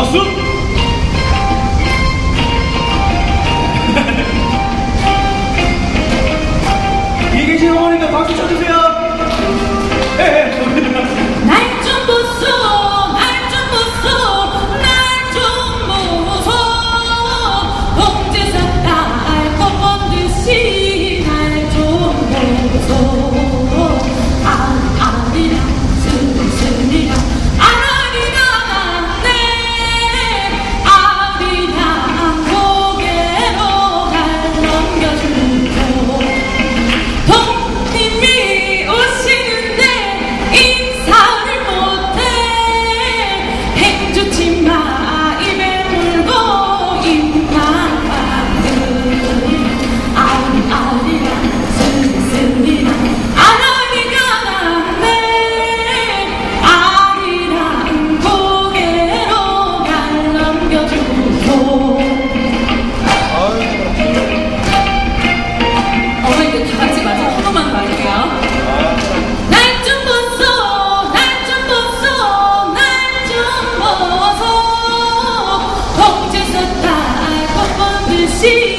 박수! 이 계신 어머니가 박수 쳐주세요! 날 좀 무서워 날 좀 무서워 날 좀 무서워 봉제사 딸것 뻔듯이 날 좀 무서워 you team now. she